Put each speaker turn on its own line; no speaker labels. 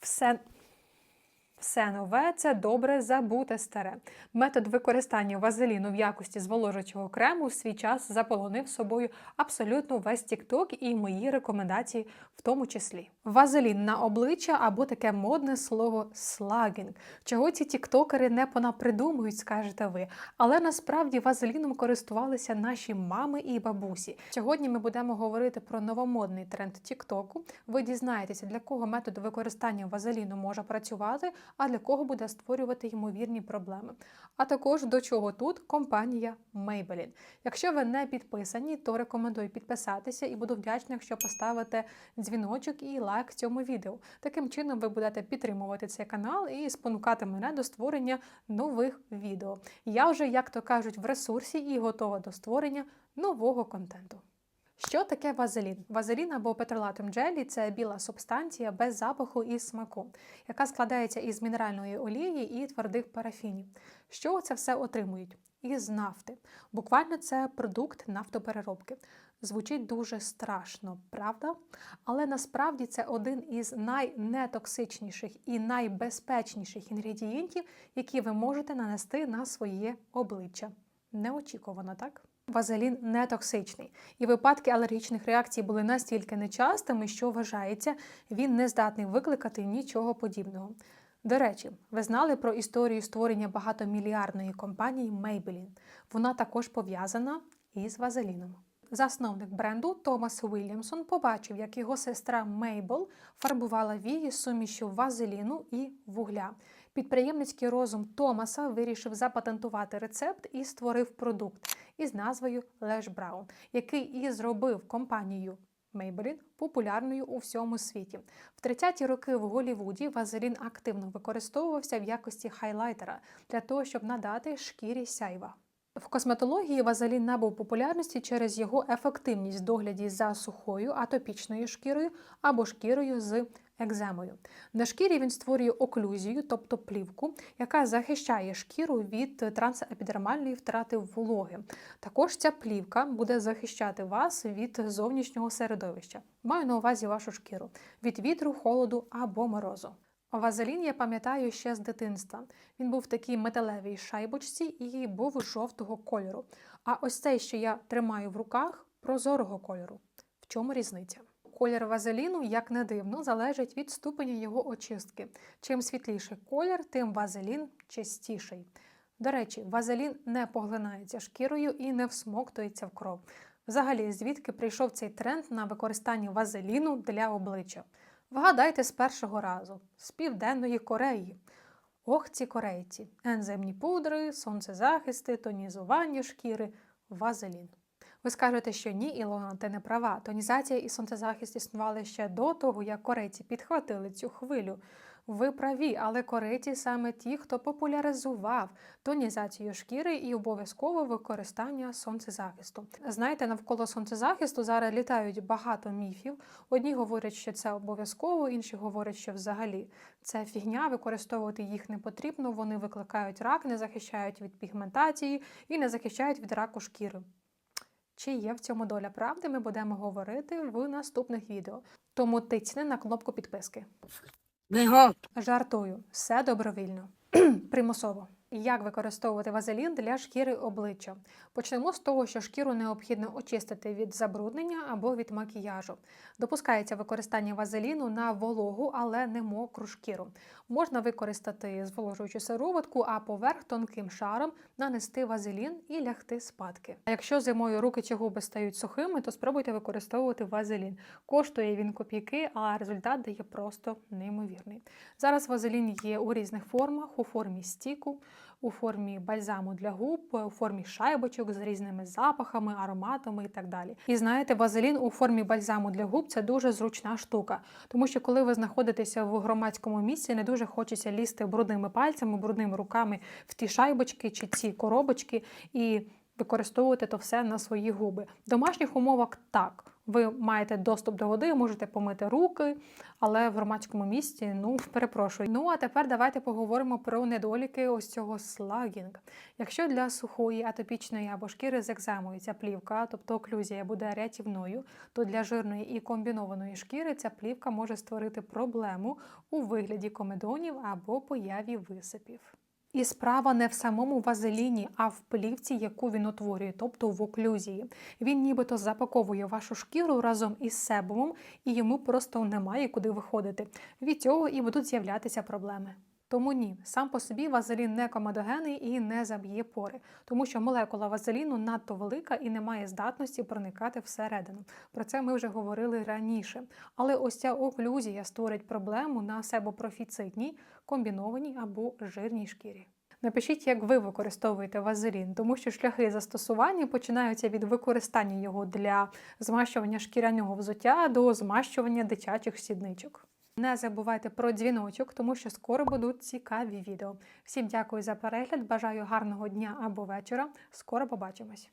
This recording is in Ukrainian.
Все. Все нове це добре забуте старе. Метод використання вазеліну в якості зволожуючого крему в свій час заполонив собою абсолютно весь TikTok і мої рекомендації в тому числі. Вазелін на обличчя або таке модне слово слагінг. Чого ці тіктокери не понапридумують, скажете ви. Але насправді вазеліном користувалися наші мами і бабусі. Сьогодні ми будемо говорити про новомодний тренд Тіктоку. Ви дізнаєтеся, для кого метод використання вазеліну може працювати, а для кого буде створювати ймовірні проблеми. А також до чого тут компанія Maybelline. Якщо ви не підписані, то рекомендую підписатися і буду вдячна, якщо поставите дзвіночок і лайк цьому відео. Таким чином ви будете підтримувати цей канал і спонукати мене до створення нових відео. Я вже, як то кажуть, в ресурсі і готова до створення нового контенту. Що таке вазелін? Вазелін або петролатум джелі це біла субстанція без запаху і смаку, яка складається із мінеральної олії і твердих парафінів. Що це все отримують? Із нафти. Буквально це продукт нафтопереробки. Звучить дуже страшно, правда? Але насправді це один із найнетоксичніших і найбезпечніших інгредієнтів, які ви можете нанести на своє обличчя. Неочікувано, так? Вазелін не токсичний, і випадки алергічних реакцій були настільки нечастими, що вважається, він не здатний викликати нічого подібного. До речі, ви знали про історію створення багатомільярдної компанії Maybelline. Вона також пов'язана із вазеліном. Засновник бренду Томас Вільямсон побачив, як його сестра Мейбл фарбувала вії з сумішю вазеліну і вугля. Підприємницький розум Томаса вирішив запатентувати рецепт і створив продукт із назвою Lash Brown, який і зробив компанію Maybelline популярною у всьому світі. В 30-ті роки в Голлівуді вазелін активно використовувався в якості хайлайтера для того, щоб надати шкірі сяйва. В косметології вазелін набув популярності через його ефективність в догляді за сухою атопічною шкірою або шкірою з екземою. На шкірі він створює оклюзію, тобто плівку, яка захищає шкіру від трансепідермальної втрати вологи. Також ця плівка буде захищати вас від зовнішнього середовища. Маю на увазі вашу шкіру від вітру, холоду або морозу. Вазелін я пам'ятаю ще з дитинства. Він був в такій металевій шайбочці і був жовтого кольору. А ось цей, що я тримаю в руках, прозорого кольору. В чому різниця? Колір вазеліну, як не дивно, залежить від ступеня його очистки. Чим світліший колір, тим вазелін чистіший. До речі, вазелін не поглинається шкірою і не всмоктується в кров. Взагалі, звідки прийшов цей тренд на використання вазеліну для обличчя? Вгадайте з першого разу, з Південної Кореї. Ох, ці корейці, ензимні пудри, сонцезахисти, тонізування шкіри, вазелін. Ви скажете, що ні, Ілона, ти не права. Тонізація і сонцезахист існували ще до того, як корейці підхватили цю хвилю. Ви праві, але корейці саме ті, хто популяризував тонізацію шкіри і обов'язкове використання сонцезахисту. Знаєте, навколо сонцезахисту зараз літають багато міфів. Одні говорять, що це обов'язково, інші говорять, що взагалі це фігня, використовувати їх не потрібно. Вони викликають рак, не захищають від пігментації і не захищають від раку шкіри. Чи є в цьому доля правди, ми будемо говорити в наступних відео. Тому тицьни на кнопку підписки. Жартую, все добровільно. Примусово. Як використовувати вазелін для шкіри обличчя? Почнемо з того, що шкіру необхідно очистити від забруднення або від макіяжу. Допускається використання вазеліну на вологу, але не мокру шкіру. Можна використати зволожуючу сироватку, а поверх тонким шаром нанести вазелін і лягти спадки. А якщо зимою руки чи губи стають сухими, то спробуйте використовувати вазелін. Коштує він копійки, а результат дає просто неймовірний. Зараз вазелін є у різних формах, у формі стіку у формі бальзаму для губ, у формі шайбочок з різними запахами, ароматами і так далі. І знаєте, вазелін у формі бальзаму для губ це дуже зручна штука, тому що коли ви знаходитеся в громадському місці, не дуже хочеться лізти брудними пальцями, брудними руками в ті шайбочки чи ці коробочки і використовувати то все на свої губи. В домашніх умовах так. Ви маєте доступ до води, можете помити руки, але в громадському місці, ну перепрошую. Ну а тепер давайте поговоримо про недоліки ось цього слагінг. Якщо для сухої, атопічної або шкіри з екземою ця плівка, тобто оклюзія, буде рятівною, то для жирної і комбінованої шкіри ця плівка може створити проблему у вигляді комедонів або появі висипів. І справа не в самому вазеліні, а в плівці, яку він утворює, тобто в оклюзії. Він нібито запаковує вашу шкіру разом із себумом, і йому просто немає куди виходити. Від цього і будуть з'являтися проблеми. Тому ні, сам по собі вазелін не комедогенний і не заб'є пори, тому що молекула вазеліну надто велика і не має здатності проникати всередину. Про це ми вже говорили раніше. Але ось ця оклюзія створить проблему на себопрофіцитній, комбінованій або жирній шкірі. Напишіть, як ви використовуєте вазелін, тому що шляхи застосування починаються від використання його для змащування шкіряного взуття до змащування дитячих сідничок. Не забувайте про дзвіночок, тому що скоро будуть цікаві відео. Всім дякую за перегляд, бажаю гарного дня або вечора. Скоро побачимось!